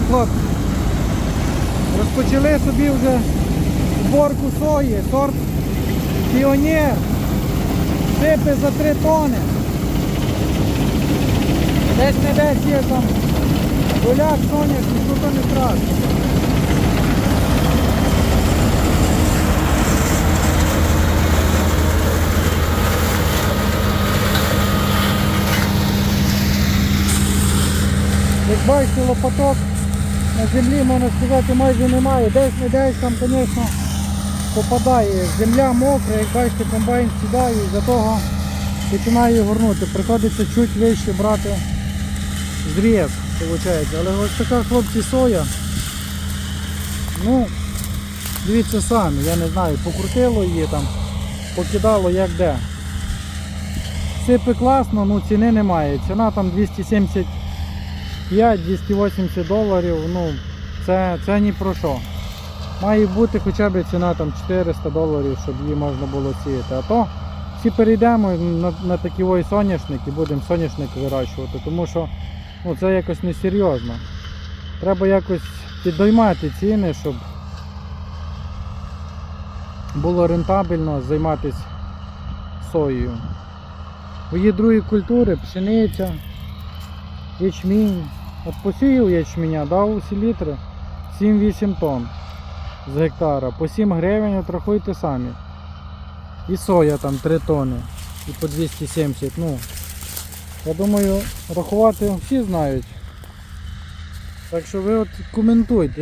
привіт! Розпочали собі вже зборку сої, сорт Піонер. Сипи за 3 тони. Десь не десь є там голяк, соняшник, ну то не страшно. Як бачите, лопаток на землі, можна сказати, майже немає. Десь не десь там, звісно, попадає. Земля мокра, як бачите, комбайн сідає і за того починає горнути. Приходиться чуть вище брати зріз, виходить. Але ось така хлопці соя. Ну, дивіться самі, я не знаю, покрутило її там, покидало як де. Сипи класно, ну ціни немає. Ціна там 270 5-280 доларів, ну це, це ні про що. Має бути хоча б ціна там 400 доларів, щоб її можна було сіяти. А то всі перейдемо на, на такий соняшник і будемо соняшник вирощувати, тому що ну, це якось несерйозно. Треба якось підіймати ціни, щоб було рентабельно займатися соєю. Є другі культури, пшениця, ячмінь. От посіяв ячменя, дав усі літри 7-8 тонн з гектара. По 7 гривень отрахуйте самі. І соя там 3 тонни. І по 270. Ну, я думаю, рахувати всі знають. Так що ви от коментуйте.